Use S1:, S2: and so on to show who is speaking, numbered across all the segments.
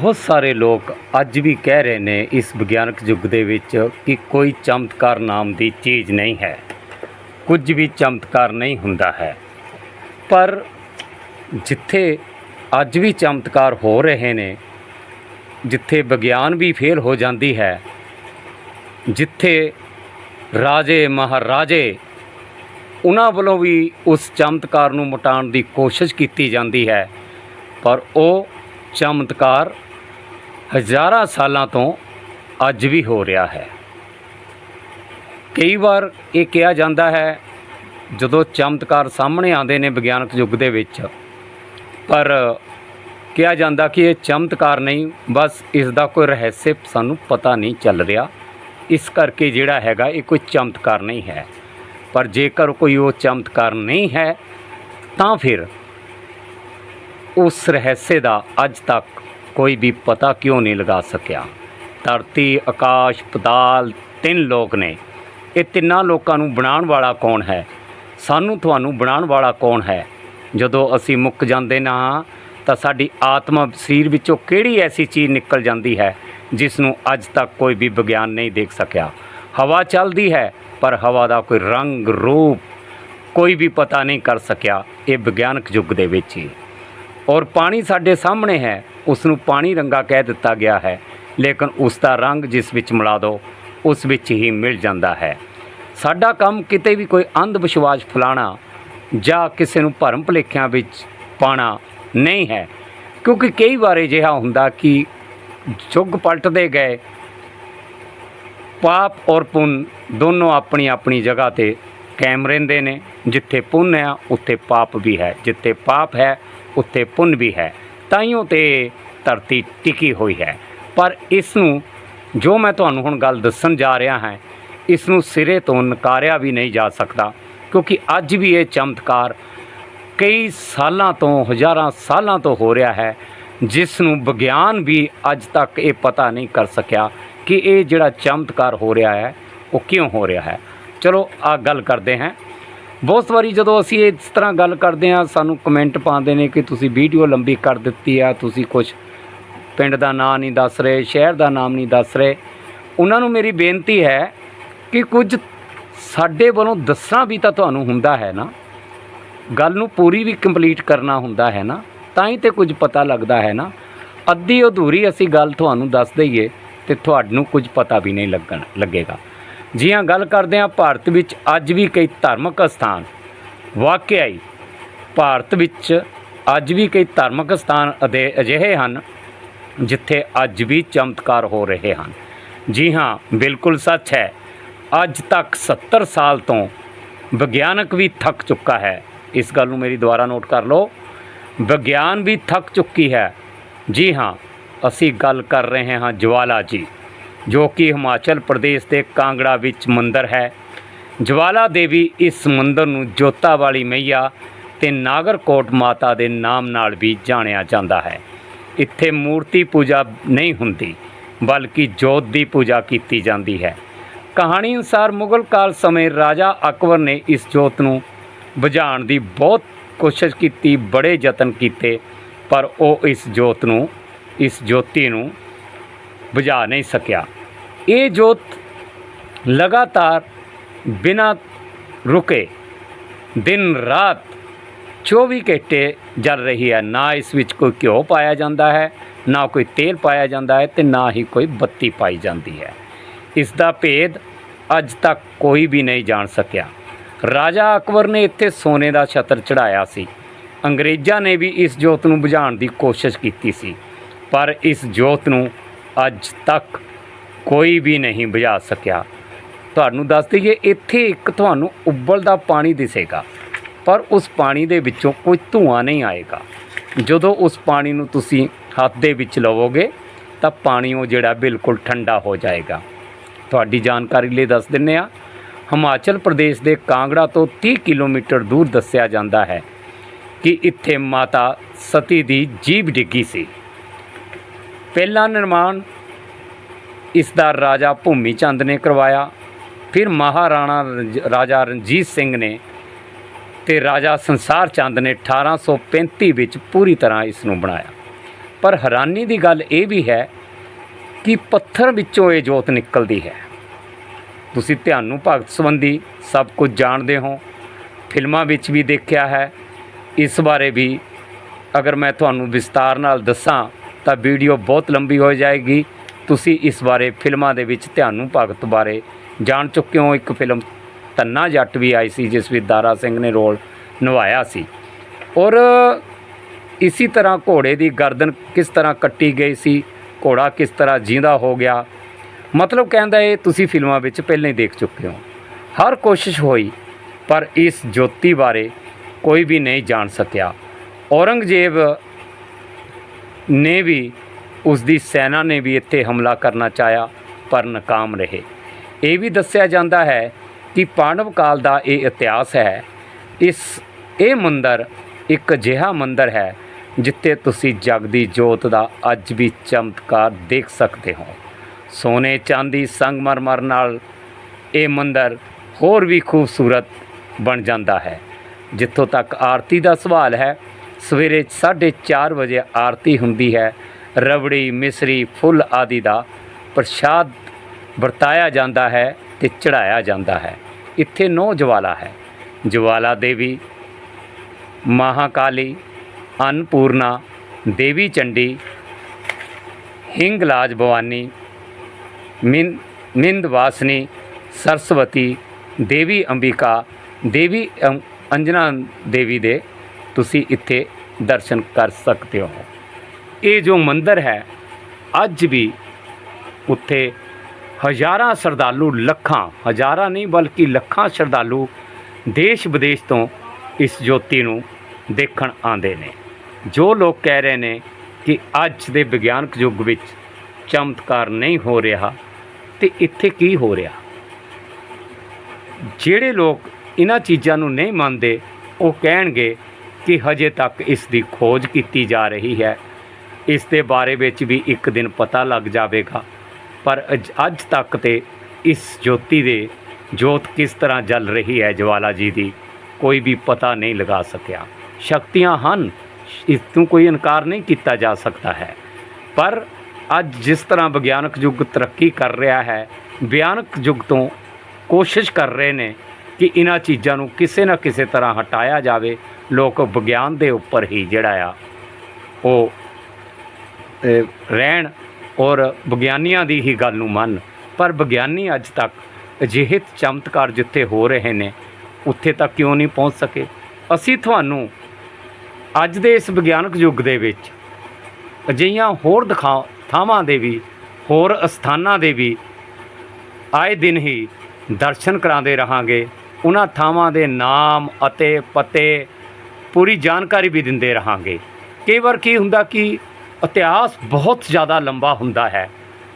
S1: ਬਹੁਤ ਸਾਰੇ ਲੋਕ ਅੱਜ ਵੀ ਕਹਿ ਰਹੇ ਨੇ ਇਸ ਵਿਗਿਆਨਕ ਯੁੱਗ ਦੇ ਵਿੱਚ ਕਿ ਕੋਈ ਚਮਤਕਾਰ ਨਾਮ ਦੀ ਚੀਜ਼ ਨਹੀਂ ਹੈ। ਕੁਝ ਵੀ ਚਮਤਕਾਰ ਨਹੀਂ ਹੁੰਦਾ ਹੈ। ਪਰ ਜਿੱਥੇ ਅੱਜ ਵੀ ਚਮਤਕਾਰ ਹੋ ਰਹੇ ਨੇ, ਜਿੱਥੇ ਵਿਗਿਆਨ ਵੀ ਫੇਲ ਹੋ ਜਾਂਦੀ ਹੈ, ਜਿੱਥੇ ਰਾਜੇ ਮਹਾਰਾਜੇ ਉਹਨਾਂ ਵੱਲੋਂ ਵੀ ਉਸ ਚਮਤਕਾਰ ਨੂੰ ਮਿਟਾਉਣ ਦੀ ਕੋਸ਼ਿਸ਼ ਕੀਤੀ ਜਾਂਦੀ ਹੈ, ਪਰ ਉਹ ਚਮਤਕਾਰ ਹਜ਼ਾਰਾਂ ਸਾਲਾਂ ਤੋਂ ਅੱਜ ਵੀ ਹੋ ਰਿਹਾ ਹੈ। ਕਈ ਵਾਰ ਇਹ ਕਿਹਾ ਜਾਂਦਾ ਹੈ, ਜਦੋਂ ਚਮਤਕਾਰ ਸਾਹਮਣੇ ਆਉਂਦੇ ਨੇ ਵਿਗਿਆਨਕ ਯੁੱਗ ਦੇ ਵਿੱਚ, ਪਰ ਕਿਹਾ ਜਾਂਦਾ ਕਿ ਇਹ ਚਮਤਕਾਰ ਨਹੀਂ, ਬਸ ਇਸ ਦਾ ਕੋਈ ਰਹੱਸ ਸਾਨੂੰ ਪਤਾ ਨਹੀਂ ਚੱਲ ਰਿਹਾ। ਇਸ ਕਰਕੇ ਜਿਹੜਾ ਹੈਗਾ, ਇਹ ਕੋਈ ਚਮਤਕਾਰ ਨਹੀਂ ਹੈ। ਪਰ ਜੇਕਰ ਕੋਈ ਉਹ ਚਮਤਕਾਰ ਨਹੀਂ ਹੈ, ਤਾਂ ਫਿਰ ਉਸ ਰਹੱਸੇ ਦਾ ਅੱਜ ਤੱਕ ਕੋਈ ਵੀ ਪਤਾ ਕਿਉਂ ਨਹੀਂ ਲਗਾ ਸਕਿਆ। ਧਰਤੀ, ਆਕਾਸ਼ ਪਤਾਲ ਤਿੰਨ ਲੋਕ ਨੇ। ਇਹ ਤਿੰਨਾਂ ਲੋਕਾਂ ਨੂੰ ਬਣਾਉਣ ਵਾਲਾ ਕੌਣ ਹੈ? ਸਾਨੂੰ ਤੁਹਾਨੂੰ ਬਣਾਉਣ ਵਾਲਾ ਕੌਣ ਹੈ? ਜਦੋਂ ਅਸੀਂ ਮੁੱਕ ਜਾਂਦੇ ਨਾ, ਤਾਂ ਸਾਡੀ ਆਤਮਾ ਸਰੀਰ ਵਿੱਚੋਂ ਕਿਹੜੀ ਐਸੀ ਚੀਜ਼ ਨਿਕਲ ਜਾਂਦੀ ਹੈ, ਜਿਸ ਨੂੰ ਅੱਜ ਤੱਕ ਕੋਈ ਵੀ ਵਿਗਿਆਨ ਨਹੀਂ ਦੇਖ ਸਕਿਆ? ਹਵਾ ਚੱਲਦੀ ਹੈ, ਪਰ ਹਵਾ ਦਾ ਕੋਈ ਰੰਗ, ਰੂਪ ਕੋਈ ਵੀ ਪਤਾ ਨਹੀਂ ਕਰ ਸਕਿਆ, ਇਹ ਵਿਗਿਆਨਕ ਯੁੱਗ ਦੇ ਵਿੱਚ ਹੀ। ਔਰ ਪਾਣੀ ਸਾਡੇ ਸਾਹਮਣੇ ਹੈ ਉਸ ਨੂੰ ਪਾਣੀ ਰੰਗਾ ਕਹਿ ਦਿੱਤਾ ਗਿਆ ਹੈ, ਲੇਕਿਨ ਉਸ ਦਾ ਰੰਗ ਜਿਸ ਵਿੱਚ ਮਿਲਾ ਦਿਓ ਉਸ ਵਿੱਚ ਹੀ ਮਿਲ ਜਾਂਦਾ ਹੈ। ਸਾਡਾ ਕੰਮ ਕਿਤੇ ਵੀ ਕੋਈ ਅੰਧ ਵਿਸ਼ਵਾਸ ਫਲਾਣਾ ਜਾਂ ਕਿਸੇ ਨੂੰ ਭਰਮ ਭੁਲੇਖਿਆਂ ਵਿੱਚ ਪਾਣਾ ਨਹੀਂ ਹੈ, ਕਿਉਂਕਿ ਕਈ ਵਾਰ ਅਜਿਹਾ ਹੁੰਦਾ ਕਿ ਯੁੱਗ ਪਲਟਦੇ ਗਏ, ਪਾਪ ਔਰ ਪੁੰਨ ਦੋਨੋਂ ਆਪਣੀ ਆਪਣੀ ਜਗ੍ਹਾ ਤੇ ਕਾਇਮ ਰਹਿੰਦੇ ਨੇ, ਜਿੱਥੇ ਪੁੰਨ ਹੈ, ਉੱਥੇ ਪਾਪ ਵੀ ਹੈ, ਜਿੱਥੇ ਪਾਪ ਹੈ, ਉੱਥੇ ਪੁੰਨ ਵੀ ਹੈ। ਤਾਈਓ ਤੇ ਧਰਤੀ ਟਿਕੀ ਹੋਈ ਹੈ। ਪਰ ਇਸ ਨੂੰ ਜੋ ਮੈਂ ਤੁਹਾਨੂੰ ਹੁਣ ਗੱਲ ਦੱਸਣ ਜਾ ਰਿਹਾ ਹਾਂ ਇਸ ਨੂੰ ਸਿਰੇ ਤੋਂ ਨਕਾਰਿਆ ਵੀ ਨਹੀਂ ਜਾ ਸਕਦਾ, ਕਿਉਂਕਿ ਅੱਜ ਵੀ ਇਹ ਚਮਤਕਾਰ ਕਈ ਸਾਲਾਂ ਤੋਂ, ਹਜ਼ਾਰਾਂ ਸਾਲਾਂ ਤੋਂ ਹੋ ਰਿਹਾ ਹੈ ਜਿਸ ਨੂੰ ਵਿਗਿਆਨ ਵੀ ਅੱਜ ਤੱਕ ਇਹ ਪਤਾ ਨਹੀਂ ਕਰ ਸਕਿਆ ਕਿ ਇਹ ਜਿਹੜਾ ਚਮਤਕਾਰ ਹੋ ਰਿਹਾ ਹੈ, ਉਹ ਕਿਉਂ ਹੋ ਰਿਹਾ ਹੈ। ਚਲੋ ਆ ਗੱਲ ਕਰਦੇ ਹਾਂ। ਬਹੁਤ ਵਾਰੀ ਜਦੋਂ ਅਸੀਂ ਇਸ ਤਰ੍ਹਾਂ ਗੱਲ ਕਰਦੇ ਹਾਂ, ਸਾਨੂੰ ਕਮੈਂਟ ਪਾਉਂਦੇ ਨੇ ਕਿ ਤੁਸੀਂ ਵੀਡੀਓ ਲੰਬੀ ਕਰ ਦਿੱਤੀ ਆ, ਤੁਸੀਂ ਕੁਝ ਪਿੰਡ ਦਾ ਨਾਂ ਨਹੀਂ ਦੱਸ ਰਹੇ, ਸ਼ਹਿਰ ਦਾ ਨਾਮ ਨਹੀਂ ਦੱਸ ਰਹੇ। ਉਹਨਾਂ ਨੂੰ ਮੇਰੀ ਬੇਨਤੀ ਹੈ ਕਿ ਕੁਝ ਸਾਡੇ ਵੱਲੋਂ ਦੱਸਣਾ ਵੀ ਤਾਂ ਤੁਹਾਨੂੰ ਹੁੰਦਾ ਹੈ ਨਾ। ਗੱਲ ਨੂੰ ਪੂਰੀ ਵੀ ਕੰਪਲੀਟ ਕਰਨਾ ਹੁੰਦਾ ਹੈ ਨਾ, ਤਾਂ ਹੀ ਤੇ ਕੁਝ ਪਤਾ ਲੱਗਦਾ ਹੈ ਨਾ। ਅੱਧੀ ਅਧੂਰੀ ਅਸੀਂ ਗੱਲ ਤੁਹਾਨੂੰ ਦੱਸ ਦਈਏ ਤੇ ਤੁਹਾਨੂੰ ਕੁਝ ਪਤਾ ਵੀ ਨਹੀਂ ਲੱਗਣ, ਲੱਗੇਗਾ। ਜੀ ਹਾਂ, ਗੱਲ ਕਰਦੇ ਹਾਂ ਭਾਰਤ ਵਿੱਚ ਅੱਜ ਵੀ ਕਈ ਧਾਰਮਿਕ ਸਥਾਨ ਵਾਕਿਆ ਹੀ ਭਾਰਤ ਵਿੱਚ ਅੱਜ ਵੀ ਕਈ ਧਾਰਮਿਕ ਸਥਾਨ ਅਦੇ, ਅਜਿਹੇ ਹਨ ਜਿੱਥੇ ਅੱਜ ਵੀ ਚਮਤਕਾਰ ਹੋ ਰਹੇ ਹਨ। ਜੀ ਹਾਂ, ਬਿਲਕੁਲ ਸੱਚ ਹੈ, ਅੱਜ ਤੱਕ 70 ਸਾਲ ਤੋਂ ਵਿਗਿਆਨਕ ਵੀ ਥੱਕ ਚੁੱਕਾ ਹੈ। ਇਸ ਗੱਲ ਨੂੰ ਮੇਰੀ ਦੁਬਾਰਾ ਨੋਟ ਕਰ ਲਓ। ਵਿਗਿਆਨ ਵੀ ਥੱਕ ਚੁੱਕੀ ਹੈ। ਜੀ ਹਾਂ, ਅਸੀਂ ਗੱਲ ਕਰ ਰਹੇ ਹਾਂ ਜਵਾਲਾ ਜੀ। ਜੋ ਕਿ ਹਿਮਾਚਲ ਪ੍ਰਦੇਸ਼ ਦੇ ਕਾਂਗੜਾ ਵਿੱਚ ਮੰਦਰ ਹੈ। ਜਵਾਲਾ ਦੇਵੀ ਇਸ ਮੰਦਰ ਨੂੰ ਜੋਤਾ ਵਾਲੀ ਮਈਆ ਤੇ ਨਾਗਰਕੋਟ ਮਾਤਾ ਦੇ ਨਾਮ ਨਾਲ ਵੀ ਜਾਣਿਆ ਜਾਂਦਾ ਹੈ। ਇੱਥੇ ਮੂਰਤੀ ਪੂਜਾ ਨਹੀਂ ਹੁੰਦੀ, ਬਲਕਿ ਜੋਤ ਦੀ ਪੂਜਾ ਕੀਤੀ ਜਾਂਦੀ ਹੈ। ਕਹਾਣੀ ਅਨੁਸਾਰ ਮੁਗਲ ਕਾਲ ਸਮੇਂ ਰਾਜਾ ਅਕਬਰ ਨੇ ਇਸ ਜੋਤ ਨੂੰ ਬੁਝਾਉਣ ਦੀ ਬਹੁਤ ਕੋਸ਼ਿਸ਼ ਕੀਤੀ, ਬੜੇ ਯਤਨ ਕੀਤੇ, ਪਰ ਉਹ ਇਸ ਜੋਤ ਨੂੰ, ਇਸ ਜੋਤੀ ਨੂੰ ਬੁਝਾ ਨਹੀਂ ਸਕਿਆ। ਇਹ ਜੋਤ ਲਗਾਤਾਰ ਬਿਨਾਂ ਰੁਕੇ, ਦਿਨ ਰਾਤ 24 ਘੰਟੇ ਜਲ ਰਹੀ ਹੈ। ਨਾ ਇਸ ਵਿੱਚ ਕੋਈ ਘਿਓ ਪਾਇਆ ਜਾਂਦਾ ਹੈ, ਨਾ ਕੋਈ ਤੇਲ ਪਾਇਆ ਜਾਂਦਾ ਹੈ ਤੇ ਨਾ ਹੀ ਕੋਈ ਬੱਤੀ ਪਾਈ ਜਾਂਦੀ ਹੈ। ਇਸ ਦਾ ਭੇਦ ਅੱਜ ਤੱਕ ਕੋਈ ਵੀ ਨਹੀਂ ਜਾਣ ਸਕਿਆ। ਰਾਜਾ ਅਕਬਰ ਨੇ ਇੱਥੇ ਸੋਨੇ ਦਾ ਛਤਰ ਚੜਾਇਆ ਸੀ। ਅੰਗਰੇਜ਼ਾਂ ਨੇ ਵੀ ਇਸ ਜੋਤ ਨੂੰ ਬੁਝਾਉਣ ਦੀ ਕੋਸ਼ਿਸ਼ ਕੀਤੀ ਸੀ। ਪਰ ਇਸ ਜੋਤ ਨੂੰ ਅੱਜ ਤੱਕ ਕੋਈ ਵੀ ਨਹੀਂ ਬੁਝਾ ਸਕਿਆ। ਤੁਹਾਨੂੰ ਦੱਸ ਦਈਏ, ਇੱਥੇ ਇੱਕ ਤੁਹਾਨੂੰ ਉਬਲਦਾ ਪਾਣੀ ਦਿਸੇਗਾ, ਪਰ ਉਸ ਪਾਣੀ ਦੇ ਵਿੱਚੋਂ ਕੋਈ ਧੂਆਂ ਨਹੀਂ ਆਏਗਾ। ਜਦੋਂ ਉਸ ਪਾਣੀ ਨੂੰ ਤੁਸੀਂ ਹੱਥ ਦੇ ਵਿੱਚ ਲਵੋਗੇ, ਤਾਂ ਪਾਣੀ ਉਹ ਜਿਹੜਾ ਬਿਲਕੁਲ ਠੰਡਾ ਹੋ ਜਾਏਗਾ। ਤੁਹਾਡੀ ਜਾਣਕਾਰੀ ਲਈ ਦੱਸ ਦਿੰਨੇ ਆ ਹਿਮਾਚਲ ਪ੍ਰਦੇਸ਼ ਦੇ ਕਾਂਗੜਾ ਤੋਂ 30 ਕਿਲੋਮੀਟਰ ਦੂਰ ਦੱਸਿਆ ਜਾਂਦਾ ਹੈ ਕਿ ਇੱਥੇ ਮਾਤਾ ਸਤੀ ਦੀ ਜੀਭ ਡਿੱਗੀ ਸੀ। ਪਹਿਲਾ ਨਿਰਮਾਣ ਇਸ ਦਾ ਰਾਜਾ ਭੂਮੀ ਚੰਦ ਨੇ ਕਰਵਾਇਆ, ਫਿਰ ਮਹਾਰਾਣਾ ਰਣਜ- ਰਾਜਾ ਰਣਜੀਤ ਸਿੰਘ ਨੇ ਤੇ ਰਾਜਾ ਸੰਸਾਰ ਚੰਦ ਨੇ 1835 ਵਿੱਚ ਪੂਰੀ ਤਰ੍ਹਾਂ ਇਸ ਨੂੰ ਬਣਾਇਆ। ਪਰ ਹੈਰਾਨੀ ਦੀ ਗੱਲ ਇਹ ਵੀ ਹੈ ਕਿ ਪੱਥਰ ਵਿੱਚੋਂ ਇਹ ਜੋਤ ਨਿਕਲਦੀ ਹੈ। ਤੁਸੀਂ ਧਿਆਨ ਨੂੰ ਭਗਤ ਸੰਬੰਧੀ ਸਭ ਕੁਝ ਜਾਣਦੇ ਹੋ। ਫਿਲਮਾਂ ਵਿੱਚ ਵੀ ਦੇਖਿਆ ਹੈ। ਇਸ ਬਾਰੇ ਵੀ ਅਗਰ ਮੈਂ ਤੁਹਾਨੂੰ ਵਿਸਤਾਰ ਨਾਲ ਦੱਸਾਂ ਤਾਂ ਵੀਡੀਓ ਬਹੁਤ ਲੰਬੀ ਹੋ ਜਾਏਗੀ। ਤੁਸੀਂ ਇਸ ਬਾਰੇ ਫਿਲਮਾਂ ਦੇ ਵਿੱਚ ਧਿਆਨੂ ਭਗਤ ਬਾਰੇ ਜਾਣ ਚੁੱਕੇ ਹੋ। ਇੱਕ ਫਿਲਮ ਤੰਨਾ ਜੱਟ ਵੀ ਆਈ ਸੀ, ਜਿਸ ਵਿੱਚ ਦਾਰਾ ਸਿੰਘ ਨੇ ਰੋਲ ਨਿਭਾਇਆ ਸੀ। ਔਰ ਇਸੇ ਤਰ੍ਹਾਂ ਘੋੜੇ ਦੀ ਗਰਦਨ ਕਿਸ ਤਰ੍ਹਾਂ ਕੱਟੀ ਗਈ ਸੀ, ਘੋੜਾ ਕਿਸ ਤਰ੍ਹਾਂ ਜਿੰਦਾ ਹੋ ਗਿਆ। ਮਤਲਬ ਕਹਿੰਦਾ ਇਹ ਤੁਸੀਂ ਫਿਲਮਾਂ ਵਿੱਚ ਪਹਿਲਾਂ ਹੀ ਦੇਖ ਚੁੱਕੇ ਹੋ। ਹਰ ਕੋਸ਼ਿਸ਼ ਹੋਈ, ਪਰ ਇਸ ਜੋਤੀ ਬਾਰੇ ਕੋਈ ਵੀ ਨਹੀਂ ਜਾਣ ਸਕਿਆ। ਔਰੰਗਜ਼ੇਬ ਨੇ ਵੀ ਉਸ ਦੀ ਸੈਨਾ ਨੇ ਵੀ ਇੱਥੇ ਹਮਲਾ ਕਰਨਾ ਚਾਹਿਆ, ਪਰ ਨਾਕਾਮ ਰਹੇ। ਇਹ ਵੀ ਦੱਸਿਆ ਜਾਂਦਾ ਹੈ ਕਿ ਪਾਂਡਵ ਕਾਲ ਦਾ ਇਹ ਇਤਿਹਾਸ ਹੈ। ਇਸ, ਇਹ ਮੰਦਰ ਇੱਕ ਅਜਿਹਾ ਮੰਦਰ ਹੈ ਜਿੱਥੇ ਤੁਸੀਂ ਜਗ ਦੀ ਜੋਤ ਦਾ ਅੱਜ ਵੀ ਚਮਤਕਾਰ ਦੇਖ ਸਕਦੇ ਹੋ। ਸੋਨੇ ਚਾਂਦੀ ਸੰਗਮਰਮਰ ਨਾਲ ਇਹ ਮੰਦਰ ਹੋਰ ਵੀ ਖੂਬਸੂਰਤ ਬਣ ਜਾਂਦਾ ਹੈ, ਜਿੱਥੋਂ ਤੱਕ ਆਰਤੀ ਦਾ ਸਵਾਲ ਹੈ ਸਵੇਰੇ 4:30 ਵਜੇ ਆਰਤੀ ਹੁੰਦੀ ਹੈ। ਰਬੜੀ, ਮਿਸਰੀ, ਫੁੱਲ ਆਦਿ ਦਾ ਪ੍ਰਸ਼ਾਦ ਵਰਤਾਇਆ ਜਾਂਦਾ ਹੈ ਤੇ ਚੜਾਇਆ ਜਾਂਦਾ ਹੈ। ਇੱਥੇ ਨੌ ਜਵਾਲਾ ਹੈ। ਜਵਾਲਾ ਦੇਵੀ ਮਹਾਕਾਲੀ, ਅੰਨਪੂਰਨਾ, ਦੇਵੀ ਚੰਡੀ ਹਿੰਗਲਾਜ ਭਵਾਨੀ ਮਿੰ ਵਾਸਨੀ ਸਰਸਵਤੀ, ਦੇਵੀ ਅੰਬਿਕਾ, ਦੇਵੀ ਅੰਜਨਾ ਦੇਵੀ ਦੇ ਤੁਸੀਂ ਇੱਥੇ ਦਰਸ਼ਨ ਕਰ ਸਕਦੇ ਹੋ। ਇਹ ਜੋ ਮੰਦਿਰ ਹੈ, ਅੱਜ ਵੀ ਉੱਥੇ ਹਜ਼ਾਰਾਂ ਸ਼ਰਧਾਲੂ ਲੱਖਾਂ, ਹਜ਼ਾਰਾਂ ਨਹੀਂ ਬਲਕਿ ਲੱਖਾਂ ਸ਼ਰਧਾਲੂ ਦੇਸ਼ ਵਿਦੇਸ਼ ਤੋਂ ਇਸ ਜੋਤੀ ਨੂੰ ਦੇਖਣ ਆਉਂਦੇ ਨੇ। ਜੋ ਲੋਕ ਕਹਿ ਰਹੇ ਨੇ ਕਿ ਅੱਜ ਦੇ ਵਿਗਿਆਨਕ ਯੁੱਗ ਵਿੱਚ ਚਮਤਕਾਰ ਨਹੀਂ ਹੋ ਰਿਹਾ ਤੇ ਇੱਥੇ ਕੀ ਹੋ ਰਿਹਾ। ਜਿਹੜੇ ਲੋਕ ਇਹਨਾਂ ਚੀਜ਼ਾਂ ਨੂੰ ਨਹੀਂ ਮੰਨਦੇ, ਉਹ ਕਹਿਣਗੇ ਕਿ ਹਜੇ ਤੱਕ ਇਸ ਦੀ ਖੋਜ ਕੀਤੀ ਜਾ ਰਹੀ ਹੈ। ਇਸ ਦੇ ਬਾਰੇ ਵਿੱਚ ਵੀ ਇੱਕ ਦਿਨ ਪਤਾ ਲੱਗ ਜਾਵੇਗਾ। ਪਰ ਅੱਜ ਤੱਕ ਤੇ ਇਸ ਜੋਤੀ ਦੇ ਜੋਤ ਕਿਸ ਤਰ੍ਹਾਂ ਜਲ ਰਹੀ ਹੈ ਜਵਾਲਾ ਜੀ ਦੀ, ਕੋਈ ਵੀ ਪਤਾ ਨਹੀਂ ਲਗਾ ਸਕਿਆ। ਸ਼ਕਤੀਆਂ ਹਨ, ਇਸ ਤੋਂ ਕੋਈ ਇਨਕਾਰ ਨਹੀਂ ਕੀਤਾ ਜਾ ਸਕਦਾ ਹੈ। ਪਰ ਅੱਜ ਜਿਸ ਤਰ੍ਹਾਂ ਵਿਗਿਆਨਕ ਯੁੱਗ ਤਰੱਕੀ ਕਰ ਰਿਹਾ ਹੈ, ਵਿਗਿਆਨਕ ਯੁੱਗ ਤੋਂ ਕੋਸ਼ਿਸ਼ ਕਰ ਰਹੇ ਨੇ ਕਿ ਇਹਨਾਂ ਚੀਜ਼ਾਂ ਨੂੰ ਕਿਸੇ ਨਾ ਕਿਸੇ ਤਰ੍ਹਾਂ ਹਟਾਇਆ ਜਾਵੇ ਲੋਕ ਵਿਗਿਆਨ ਦੇ ਉੱਪਰ ਹੀ ਜਿਹੜਾ ਆ ਉਹ ਰਹਿਣ ਔਰ ਵਿਗਿਆਨੀਆਂ ਦੀ ਹੀ ਗੱਲ ਨੂੰ ਮੰਨ। ਪਰ ਵਿਗਿਆਨੀ ਅੱਜ ਤੱਕ ਅਜਿਹੇ ਚਮਤਕਾਰ ਜਿੱਥੇ ਹੋ ਰਹੇ ਨੇ ਉੱਥੇ ਤੱਕ ਕਿਉਂ ਨਹੀਂ ਪਹੁੰਚ ਸਕੇ? ਅਸੀਂ ਤੁਹਾਨੂੰ ਅੱਜ ਦੇ ਇਸ ਵਿਗਿਆਨਕ ਯੁੱਗ ਦੇ ਵਿੱਚ ਅਜਿਹੀਆਂ ਹੋਰ ਦਿਖਾ ਥਾਵਾਂ ਦੇ ਵੀ ਹੋਰ ਅਸਥਾਨਾਂ ਦੇ ਵੀ ਆਏ ਦਿਨ ਹੀ ਦਰਸ਼ਨ ਕਰਾਉਂਦੇ ਰਹਾਂਗੇ। ਉਹਨਾਂ ਥਾਵਾਂ ਦੇ ਨਾਮ ਅਤੇ ਪਤੇ ਪੂਰੀ ਜਾਣਕਾਰੀ ਵੀ ਦਿੰਦੇ ਰਹਾਂਗੇ। ਕਈ ਵਾਰ ਕੀ ਹੁੰਦਾ ਕਿ ਇਤਿਹਾਸ ਬਹੁਤ ਜ਼ਿਆਦਾ ਲੰਬਾ ਹੁੰਦਾ ਹੈ।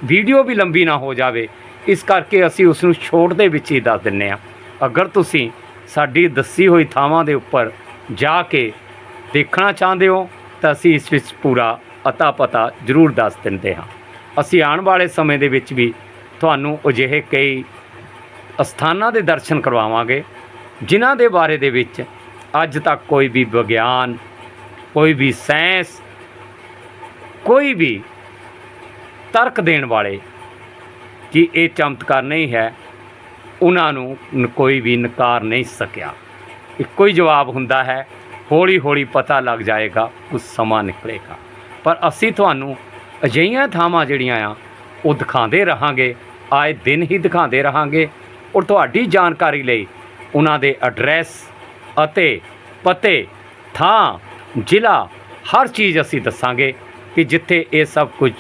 S1: ਵੀਡੀਓ ਵੀ ਲੰਬੀ ਨਾ ਹੋ ਜਾਵੇ। ਇਸ ਕਰਕੇ ਅਸੀਂ ਉਸ ਨੂੰ ਛੋਟ ਦੇ ਵਿੱਚ ਹੀ ਦੱਸ ਦਿੰਨੇ ਆ ਅਗਰ ਤੁਸੀਂ ਸਾਡੀ ਦੱਸੀ ਹੋਈ ਥਾਵਾਂ ਦੇ ਉੱਪਰ ਜਾ ਕੇ ਦੇਖਣਾ ਚਾਹੁੰਦੇ ਹੋ, ਤਾਂ ਅਸੀਂ ਇਸ ਵਿੱਚ ਪੂਰਾ ਅਤਾ ਪਤਾ ਜ਼ਰੂਰ ਦੱਸ ਦਿੰਦੇ ਹਾਂ। ਅਸੀਂ ਆਉਣ ਵਾਲੇ ਸਮੇਂ ਦੇ ਵਿੱਚ ਵੀ ਤੁਹਾਨੂੰ ਅਜਿਹੇ ਕਈ ਅਸਥਾਨਾਂ ਦੇ ਦਰਸ਼ਨ ਕਰਵਾਵਾਂਗੇ, ਜਿਨ੍ਹਾਂ ਦੇ ਬਾਰੇ ਦੇ ਵਿੱਚ ਅੱਜ ਤੱਕ ਕੋਈ ਵੀ ਵਿਗਿਆਨ, ਕੋਈ ਵੀ ਸਾਇੰਸ, ਕੋਈ ਵੀ ਤਰਕ ਦੇਣ ਵਾਲੇ ਕਿ ਇਹ ਚਮਤਕਾਰ ਨਹੀਂ ਹੈ, ਉਹਨਾਂ ਨੂੰ ਕੋਈ ਵੀ ਨਕਾਰ ਨਹੀਂ ਸਕਿਆ। ਇੱਕੋ ਹੀ ਜਵਾਬ ਹੁੰਦਾ ਹੈ ਹੌਲੀ ਹੌਲੀ ਪਤਾ ਲੱਗ ਜਾਏਗਾ, ਕੁਝ ਸਮਾਂ ਨਿਕਲੇਗਾ। ਪਰ ਅਸੀਂ ਤੁਹਾਨੂੰ ਅਜਿਹੀਆਂ ਥਾਵਾਂ ਜਿਹੜੀਆਂ ਆ, ਉਹ ਦਿਖਾਉਂਦੇ ਰਹਾਂਗੇ, ਆਏ ਦਿਨ ਹੀ ਦਿਖਾਉਂਦੇ ਰਹਾਂਗੇ। ਔਰ ਤੁਹਾਡੀ ਜਾਣਕਾਰੀ ਲਈ ਉਹਨਾਂ ਦੇ ਐਡਰੈਸ ਅਤੇ ਪਤੇ, ਥਾਂ, ਜ਼ਿਲ੍ਹਾ, ਹਰ ਚੀਜ਼ ਅਸੀਂ ਦੱਸਾਂਗੇ ਕਿ ਜਿੱਥੇ ਇਹ ਸਭ ਕੁਝ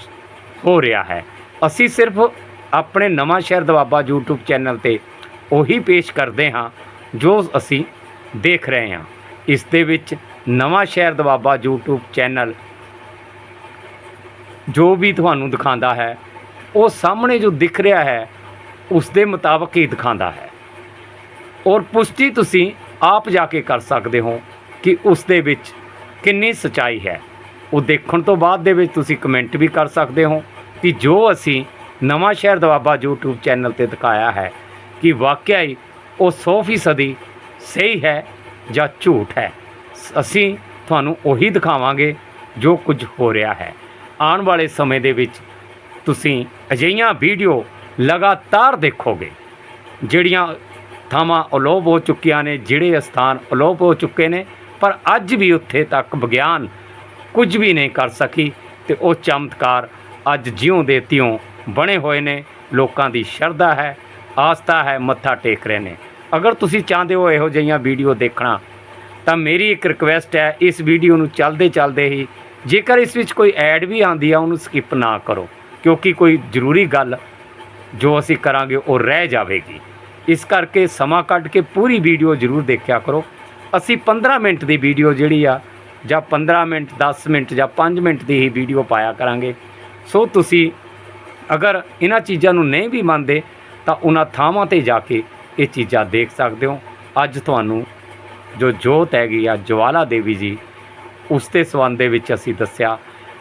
S1: ਹੋ ਰਿਹਾ ਹੈ। ਅਸੀਂ ਸਿਰਫ ਆਪਣੇ ਨਵਾਂ ਸ਼ਹਿਰ ਦਵਾਬਾ YouTube ਚੈਨਲ ਤੇ ਉਹੀ ਪੇਸ਼ ਕਰਦੇ ਹਾਂ ਜੋ ਅਸੀਂ ਦੇਖ ਰਹੇ ਹਾਂ। ਇਸ ਦੇ ਵਿੱਚ ਨਵਾਂ ਸ਼ਹਿਰ ਦਵਾਬਾ YouTube ਚੈਨਲ ਜੋ ਵੀ ਤੁਹਾਨੂੰ ਦਿਖਾਉਂਦਾ ਹੈ, ਉਹ ਸਾਹਮਣੇ ਜੋ ਦਿਖ ਰਿਹਾ ਹੈ ਉਸ ਦੇ ਮੁਤਾਬਕ ਹੀ ਦਿਖਾਉਂਦਾ ਹੈ। ਔਰ ਪੁਸ਼ਟੀ ਤੁਸੀਂ ਆਪ ਜਾ ਕੇ ਕਰ ਸਕਦੇ ਹੋ ਕਿ ਉਸ ਦੇ ਵਿੱਚ ਕਿੰਨੀ ਸਚਾਈ ਹੈ। ਉਹ ਦੇਖਣ ਤੋਂ ਬਾਅਦ ਦੇ ਵਿੱਚ ਤੁਸੀਂ ਕਮੈਂਟ ਵੀ ਕਰ ਸਕਦੇ ਹੋ ਕਿ ਜੋ ਅਸੀਂ ਨਵਾਂ ਸ਼ਹਿਰ ਦਵਾਬਾ YouTube ਚੈਨਲ ਤੇ ਦਿਖਾਇਆ ਹੈ ਕਿ ਵਾਕਿਆ ਹੀ ਉਹ 100% ਸਹੀ ਹੈ ਜਾਂ ਝੂਠ ਹੈ। ਅਸੀਂ ਤੁਹਾਨੂੰ ਉਹੀ ਦਿਖਾਵਾਂਗੇ ਜੋ ਕੁਝ ਹੋ ਰਿਹਾ ਹੈ। ਆਉਣ ਵਾਲੇ ਸਮੇਂ ਦੇ ਵਿੱਚ ਤੁਸੀਂ ਅਜਿਹੀਆਂ ਵੀਡੀਓ ਲਗਾਤਾਰ ਦੇਖੋਗੇ, ਜਿਹੜੀਆਂ ਥਾਵਾਂ ਅਲੋਪ ਹੋ ਚੁੱਕੀਆਂ ਨੇ, ਜਿਹੜੇ ਸਥਾਨ ਅਲੋਪ ਹੋ ਚੁੱਕੇ ਨੇ, ਪਰ ਅੱਜ ਵੀ ਉੱਥੇ ਤੱਕ ਵਿਗਿਆਨ ਕੁਝ ਵੀ ਨਹੀਂ ਕਰ ਸਕੀ ਤੇ ਉਹ ਚਮਤਕਾਰ ਅੱਜ ਜਿਉਂ ਦੇ ਤਿਉਂ ਬਣੇ ਹੋਏ ਨੇ, ਲੋਕਾਂ ਦੀ ਸ਼ਰਧਾ ਹੈ, ਆਸਥਾ ਹੈ, ਮੱਥਾ ਟੇਕ ਰਹੇ ਨੇ। ਅਗਰ ਤੁਸੀਂ ਚਾਹੁੰਦੇ ਹੋ ਇਹੋ ਜਿਹੀਆਂ ਵੀਡੀਓ ਦੇਖਣਾ, ਤਾਂ ਮੇਰੀ ਇੱਕ ਰਿਕੁਐਸਟ ਹੈ, ਇਸ ਵੀਡੀਓ ਨੂੰ ਚੱਲਦੇ ਚੱਲਦੇ ਹੀ ਜੇਕਰ ਇਸ ਵਿੱਚ ਕੋਈ ਐਡ ਵੀ ਆਂਦੀ ਆ, ਉਹਨੂੰ ਸਕਿਪ ਨਾ ਕਰੋ, ਕਿਉਂਕਿ ਕੋਈ ਜ਼ਰੂਰੀ ਗੱਲ ਜੋ ਅਸੀਂ ਕਰਾਂਗੇ ਉਹ ਰਹਿ ਜਾਵੇਗੀ। ਇਸ ਕਰਕੇ ਸਮਾਂ ਕੱਢ ਕੇ ਪੂਰੀ ਵੀਡੀਓ ਜ਼ਰੂਰ ਦੇਖਿਆ ਕਰੋ। ਅਸੀਂ 15 ਮਿੰਟ ਦੀ ਵੀਡੀਓ ਜਿਹੜੀ ਆ, ਜਾਂ 15 ਮਿੰਟ 10 ਮਿੰਟ, ਜਾਂ 5 ਮਿੰਟ ਦੀ ਹੀ ਵੀਡੀਓ ਪਾਇਆ ਕਰਾਂਗੇ। ਸੋ ਤੁਸੀਂ ਅਗਰ ਇਹਨਾਂ ਚੀਜ਼ਾਂ ਨੂੰ ਨਹੀਂ ਵੀ ਮੰਨਦੇ, ਤਾਂ ਉਹਨਾਂ ਥਾਵਾਂ ਤੇ ਜਾ ਕੇ ਇਹ ਚੀਜ਼ਾਂ ਦੇਖ ਸਕਦੇ ਹੋ। ਅੱਜ ਤੁਹਾਨੂੰ ਜੋ ਜੋਤ ਹੈਗੀ ਆ, ਜਵਾਲਾ ਦੇਵੀ ਜੀ, ਉਸ ਦੇ ਸੰਬੰਧ ਦੇ ਵਿੱਚ ਅਸੀਂ ਦੱਸਿਆ।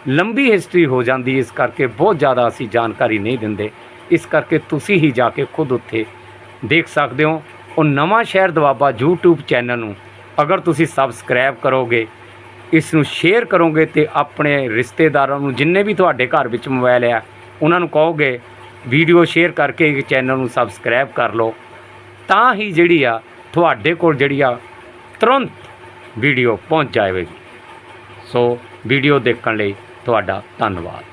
S1: ਲੰਬੀ ਹਿਸਟਰੀ ਹੋ ਜਾਂਦੀ, ਇਸ ਕਰਕੇ ਬਹੁਤ ਜ਼ਿਆਦਾ ਅਸੀਂ ਜਾਣਕਾਰੀ ਨਹੀਂ ਦਿੰਦੇ। ਇਸ ਕਰਕੇ ਤੁਸੀਂ ਹੀ ਜਾ ਕੇ ਖੁਦ ਉੱਥੇ ਦੇਖ ਸਕਦੇ ਹੋ। ਉਹ ਨਵਾਂ ਸ਼ਹਿਰ ਦਵਾਬਾ YouTube ਚੈਨਲ ਨੂੰ ਅਗਰ ਤੁਸੀਂ ਸਬਸਕ੍ਰਾਈਬ ਕਰੋਗੇ, ਇਸ ਨੂੰ ਸ਼ੇਅਰ ਕਰੋਗੇ ਤੇ ਆਪਣੇ ਰਿਸ਼ਤੇਦਾਰਾਂ ਨੂੰ, ਜਿੰਨੇ ਵੀ ਤੁਹਾਡੇ ਘਰ ਵਿੱਚ ਮੋਬਾਈਲ ਆ, ਉਹਨਾਂ ਨੂੰ ਕਹੋਗੇ ਵੀਡੀਓ ਸ਼ੇਅਰ ਕਰਕੇ ਇਹ ਚੈਨਲ ਨੂੰ ਸਬਸਕ੍ਰਾਈਬ ਕਰ ਲਓ। ਤਾਂ ਹੀ ਜਿਹੜੀ ਆ, ਤੁਹਾਡੇ ਕੋਲ ਜਿਹੜੀ ਆ, ਤੁਰੰਤ ਵੀਡੀਓ ਪਹੁੰਚ ਜਾਵੇਗੀ। ਸੋ ਵੀਡੀਓ ਦੇਖਣ ਲਈ ਤੁਹਾਡਾ ਧੰਨਵਾਦ।